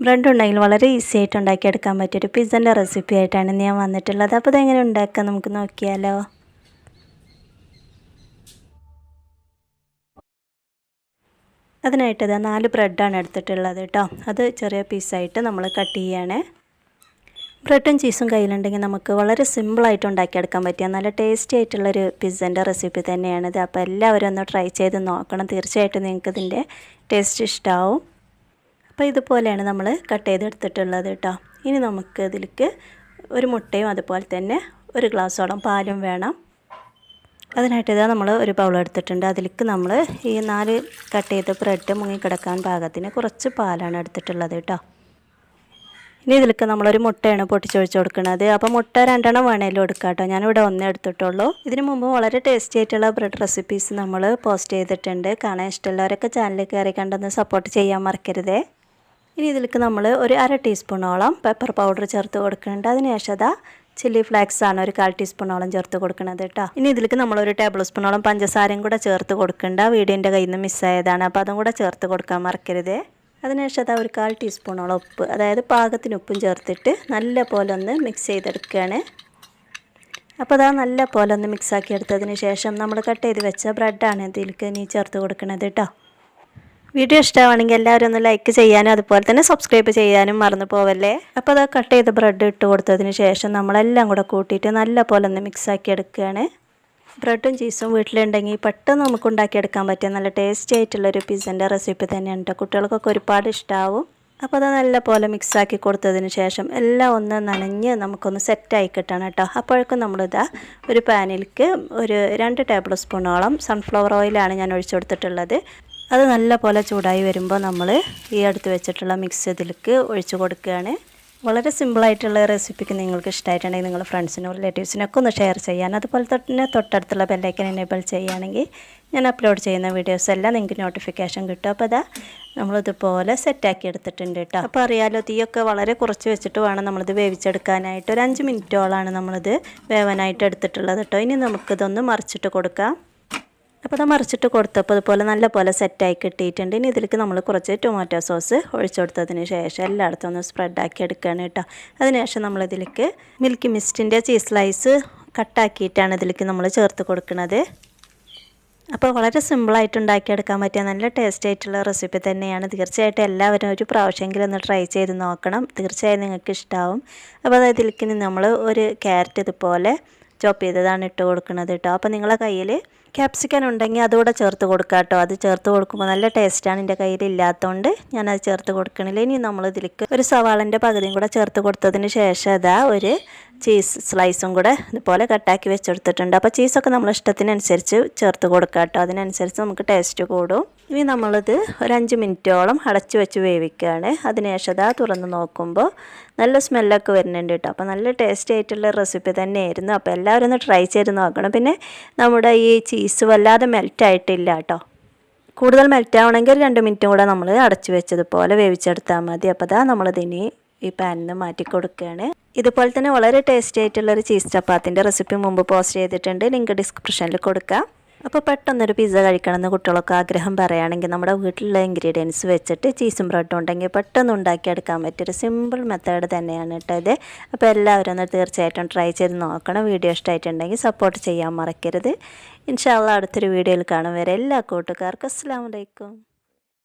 Bread ഉണ്ടെങ്കിൽ വളരെ easy ആയിട്ട് ഉണ്ടാക്കിയെടുക്കാൻ പറ്റിയൊരു പിസ്സന്റെ റെസിപ്പി ആയിട്ടാണ് ഞാൻ വന്നിട്ടുള്ളത്. അപ്പോൾ ഇതെങ്ങനെ ഉണ്ടാക്കാം നമുക്ക് നോക്കിയാലോ. അതിനായിട്ട് ഇതാ നാല് ബ്രെഡാണ് എടുത്തിട്ടുള്ളത് കേട്ടോ. അത് ചെറിയ പീസായിട്ട് നമ്മൾ കട്ട് ചെയ്യാണ്. ബ്രെഡും ചീസും കയ്യിലുണ്ടെങ്കിൽ നമുക്ക് വളരെ സിമ്പിളായിട്ട് ഉണ്ടാക്കിയെടുക്കാൻ പറ്റിയ നല്ല ടേസ്റ്റി ആയിട്ടുള്ളൊരു പിസ്സന്റെ റെസിപ്പി തന്നെയാണിത് അപ്പോൾ എല്ലാവരും ഒന്ന് ട്രൈ ചെയ്ത് നോക്കണം. തീർച്ചയായിട്ടും നിങ്ങൾക്ക് ഇതിന്റെ ടേസ്റ്റ് ഇഷ്ടമാവും അപ്പോൾ ഇതുപോലെയാണ് നമ്മൾ കട്ട് ചെയ്തെടുത്തിട്ടുള്ളത് കേട്ടോ. ഇനി നമുക്ക് ഇതിലേക്ക് ഒരു മുട്ടയും അതുപോലെ തന്നെ ഒരു ഗ്ലാസ്സോളം പാലും വേണം. അതിനായിട്ട് ഇതാ നമ്മൾ ഒരു ബൗൾ എടുത്തിട്ടുണ്ട്. അതിലേക്ക് നമ്മൾ ഈ നാല് കട്ട് ചെയ്ത ബ്രെഡ് മുങ്ങിക്കിടക്കാൻ പാകത്തിന് കുറച്ച് പാലാണ് എടുത്തിട്ടുള്ളത് കേട്ടോ. ഇനി ഇതിലേക്ക് നമ്മളൊരു മുട്ടയാണ് പൊട്ടിച്ചൊഴിച്ച് കൊടുക്കുന്നത്. അപ്പോൾ മുട്ട രണ്ടെണ്ണം വേണേലും എടുക്കാം കേട്ടോ. ഞാനിവിടെ ഒന്നേ എടുത്തിട്ടുള്ളൂ. ഇതിനു മുമ്പ് വളരെ ടേസ്റ്റി ആയിട്ടുള്ള ബ്രെഡ് റെസിപ്പീസ് നമ്മൾ പോസ്റ്റ് ചെയ്തിട്ടുണ്ട്. കാണാൻ ഇഷ്ടമുള്ളവരൊക്കെ ചാനലിൽ കയറി കണ്ടൊന്ന് സപ്പോർട്ട് ചെയ്യാൻ മറക്കരുതേ. ഇനി ഇതിലേക്ക് നമ്മൾ ഒരു അര ടീസ്പൂണോളം പെപ്പർ പൗഡർ ചേർത്ത് കൊടുക്കുന്നുണ്ട്. അതിനുശേഷം അതാ ചില്ലി ഫ്ലേക്സ് ആണ് ഒരു കാൽ ടീസ്പൂണോളം ചേർത്ത് കൊടുക്കുന്നത് കേട്ടോ. ഇനി ഇതിലേക്ക് നമ്മൾ ഒരു ടേബിൾ സ്പൂണോളം പഞ്ചസാരയും കൂടെ ചേർത്ത് കൊടുക്കേണ്ട വീടിന്റെ കയ്യിൽ നിന്ന് മിസ്സായതാണ് അപ്പോൾ അതും കൂടെ ചേർത്ത് കൊടുക്കാൻ മറക്കരുത്. അതിനുശേഷം അതാ ഒരു കാൽ ടീസ്പൂണോളം ഉപ്പ് അതായത് പാകത്തിന് ഉപ്പും ചേർത്തിട്ട് നല്ല പോലെ ഒന്ന് മിക്സ് ചെയ്തെടുക്കുകയാണ്. അപ്പോൾ അതാ നല്ല പോലെ ഒന്ന് മിക്സാക്കി എടുത്തതിന് ശേഷം നമ്മൾ കട്ട് ചെയ്ത് വെച്ച ബ്രെഡാണ് ഇതിലേക്ക് ഇനി ചേർത്ത് കൊടുക്കണത് കേട്ടോ. വീഡിയോ ഇഷ്ടമാണെങ്കിൽ എല്ലാവരും ഒന്ന് ലൈക്ക് ചെയ്യാനും അതുപോലെ തന്നെ സബ്സ്ക്രൈബ് ചെയ്യാനും മറന്നു പോവല്ലേ? അപ്പോൾ അത് കട്ട് ചെയ്ത ബ്രെഡ് ഇട്ട് കൊടുത്തതിന് ശേഷം നമ്മളെല്ലാം കൂടെ കൂട്ടിയിട്ട് നല്ല പോലെ ഒന്ന് മിക്സാക്കി എടുക്കുകയാണ്. ബ്രെഡും ചീസും വീട്ടിലുണ്ടെങ്കിൽ പെട്ടെന്ന് നമുക്ക് ഉണ്ടാക്കിയെടുക്കാൻ പറ്റിയ നല്ല ടേസ്റ്റി ആയിട്ടുള്ളൊരു പിസ്സന്റെ റെസിപ്പി തന്നെയാണ് കേട്ടോ കുട്ടികൾക്കൊക്കെ ഒരുപാട് ഇഷ്ടമാവും അപ്പോൾ അത് നല്ല പോലെ മിക്സാക്കി കൊടുത്തതിന് ശേഷം എല്ലാം ഒന്ന് നനഞ്ഞ് നമുക്കൊന്ന് സെറ്റായി കിട്ടണം കേട്ടോ അപ്പോഴേക്കും നമ്മളിതാ ഒരു പാനിലേക്ക് ഒരു രണ്ട് ടേബിൾ സ്പൂണോളം സൺഫ്ലവർ ഓയിലാണ് ഞാൻ ഒഴിച്ചു കൊടുത്തിട്ടുള്ളത്. അത് നല്ല പോലെ ചൂടായി വരുമ്പോൾ നമ്മൾ ഈ അടുത്ത് വെച്ചിട്ടുള്ള മിക്സ് ഇതിലേക്ക് ഒഴിച്ചു കൊടുക്കുകയാണ്. വളരെ സിമ്പിളായിട്ടുള്ള റെസിപ്പിക്ക് നിങ്ങൾക്ക് ഇഷ്ടമായിട്ടുണ്ടെങ്കിൽ നിങ്ങൾ ഫ്രണ്ട്സിനും റിലേറ്റീവ്സിനൊക്കെ ഒന്ന് ഷെയർ ചെയ്യാൻ. അതുപോലെ തന്നെ തൊട്ടടുത്തുള്ള ബെല്ലൈക്കൻ എനേബിൾ ചെയ്യുകയാണെങ്കിൽ ഞാൻ അപ്ലോഡ് ചെയ്യുന്ന വീഡിയോസ് എല്ലാം നിങ്ങൾക്ക് നോട്ടിഫിക്കേഷൻ കിട്ടും. അപ്പോൾ അതാ നമ്മളിതുപോലെ സെറ്റാക്കി എടുത്തിട്ടുണ്ട് കേട്ടോ അപ്പോൾ അറിയാലോ തീയൊക്കെ വളരെ കുറച്ച് വെച്ചിട്ട് വേണം നമ്മളിത് വേവിച്ചെടുക്കാനായിട്ട്. ഒരു അഞ്ച് മിനിറ്റോളാണ് നമ്മളിത് വേവാനായിട്ട് എടുത്തിട്ടുള്ളത് കേട്ടോ ഇനി നമുക്കിതൊന്ന് മറിച്ചിട്ട് കൊടുക്കാം. അപ്പോൾ അത് മറിച്ചിട്ട് കൊടുത്തപ്പോൾ അതുപോലെ നല്ല പോലെ സെറ്റായി കിട്ടിയിട്ടുണ്ട്. ഇനി ഇതിലേക്ക് നമ്മൾ കുറച്ച് ടൊമാറ്റോ സോസ് ഒഴിച്ചു കൊടുത്തതിന് ശേഷം എല്ലായിടത്തും ഒന്ന് സ്പ്രെഡാക്കി എടുക്കുകയാണ് കേട്ടോ. അതിനുശേഷം നമ്മളിതിലേക്ക് മിൽക്ക് മിസ്റ്റിന്റെ ചീസ് സ്ലൈസ് കട്ടാക്കിയിട്ടാണ് ഇതിലേക്ക് നമ്മൾ ചേർത്ത് കൊടുക്കുന്നത്. അപ്പോൾ വളരെ സിമ്പിളായിട്ട് ഉണ്ടാക്കിയെടുക്കാൻ പറ്റിയ നല്ല ടേസ്റ്റ് ആയിട്ടുള്ള റെസിപ്പി തന്നെയാണ്. തീർച്ചയായിട്ടും എല്ലാവരും ഒരു പ്രാവശ്യമെങ്കിലും ഒന്ന് ട്രൈ ചെയ്ത് നോക്കണം. തീർച്ചയായും നിങ്ങൾക്ക് ഇഷ്ടമാവും അപ്പോൾ അതായത് ഇതിലേക്ക് നമ്മൾ ഒരു ക്യാരറ്റ് ഇതുപോലെ ചോപ്പ് ചെയ്തതാണ് ഇട്ട് കൊടുക്കുന്നത് കേട്ടോ. അപ്പോൾ നിങ്ങളെ കയ്യിൽ ക്യാപ്സിക്കൻ ഉണ്ടെങ്കിൽ അതുകൂടെ ചേർത്ത് കൊടുക്കുക കേട്ടോ. അത് ചേർത്ത് കൊടുക്കുമ്പോൾ നല്ല ടേസ്റ്റാണ് എന്റെ കയ്യിൽ ഇല്ലാത്തതുകൊണ്ട് ഞാനത് ചേർത്ത് കൊടുക്കണില്ല. ഇനി നമ്മൾ ഇതിലേക്ക് ഒരു സവാളിന്റെ പകുതിയും കൂടെ ചേർത്ത് കൊടുത്തതിന് ശേഷം അതാ ഒരു ചീസ് സ്ലൈസും കൂടെ ഇതുപോലെ കട്ടാക്കി വെച്ചെടുത്തിട്ടുണ്ട്. അപ്പോൾ ചീസൊക്കെ നമ്മൾ ഇഷ്ടത്തിനനുസരിച്ച് ചേർത്ത് കൊടുക്കുക കേട്ടോ. അതിനനുസരിച്ച് നമുക്ക് ടേസ്റ്റ് കൂടും. ഇനി നമ്മളിത് ഒരു അഞ്ച് മിനിറ്റോളം അടച്ചു വെച്ച് വേവിക്കുകയാണ്. അതിനുശേഷം അതാ തുറന്ന് നോക്കുമ്പോൾ നല്ല സ്മെല്ലൊക്കെ വരുന്നുണ്ട് കേട്ടോ. അപ്പോൾ നല്ല ടേസ്റ്റി ആയിട്ടുള്ള റെസിപ്പി തന്നെയായിരുന്നു. അപ്പോൾ എല്ലാവരും ഒന്ന് ട്രൈ ചെയ്ത് നോക്കണം. പിന്നെ നമ്മുടെ ഈ ചീസ് വല്ലാതെ മെൽറ്റ് ആയിട്ടില്ല കേട്ടോ കൂടുതൽ മെൽറ്റ് ആവണമെങ്കിൽ രണ്ട് മിനിറ്റും കൂടെ നമ്മൾ അടച്ചു വെച്ചതുപോലെ വേവിച്ചെടുത്താൽ മതി. അപ്പോൾ അതാ നമ്മളിതിനി ഈ പാനിൽ നിന്ന് മാറ്റി കൊടുക്കുകയാണ് ഇതുപോലെ തന്നെ വളരെ ടേസ്റ്റി ആയിട്ടുള്ളൊരു ചീസ് ചപ്പാത്തിന്റെ റെസിപ്പി മുമ്പ് പോസ്റ്റ് ചെയ്തിട്ടുണ്ട്. ലിങ്ക് ഡിസ്ക്രിപ്ഷനിൽ കൊടുക്കാം. അപ്പോൾ പെട്ടെന്നൊരു പിസ്സ കഴിക്കണമെന്ന് കുട്ടികളൊക്കെ ആഗ്രഹം പറയുകയാണെങ്കിൽ നമ്മുടെ വീട്ടിലുള്ള ഇൻഗ്രീഡിയൻസ് വെച്ചിട്ട് ചീസും ബ്രെഡും ഉണ്ടെങ്കിൽ പെട്ടെന്ന് ഉണ്ടാക്കിയെടുക്കാൻ പറ്റിയൊരു സിമ്പിൾ മെത്തേഡ് തന്നെയാണ് കേട്ടോ ഇത്. അപ്പോൾ എല്ലാവരും ഒന്ന് തീർച്ചയായിട്ടും ട്രൈ ചെയ്ത് നോക്കണം. വീഡിയോ ഇഷ്ടമായിട്ടുണ്ടെങ്കിൽ സപ്പോർട്ട് ചെയ്യാൻ മറക്കരുത്. ഇൻഷാല്ല അടുത്തൊരു വീഡിയോയിൽ കാണും. വരെ എല്ലാ കൂട്ടുകാർക്കും അസ്സാം വലൈക്കും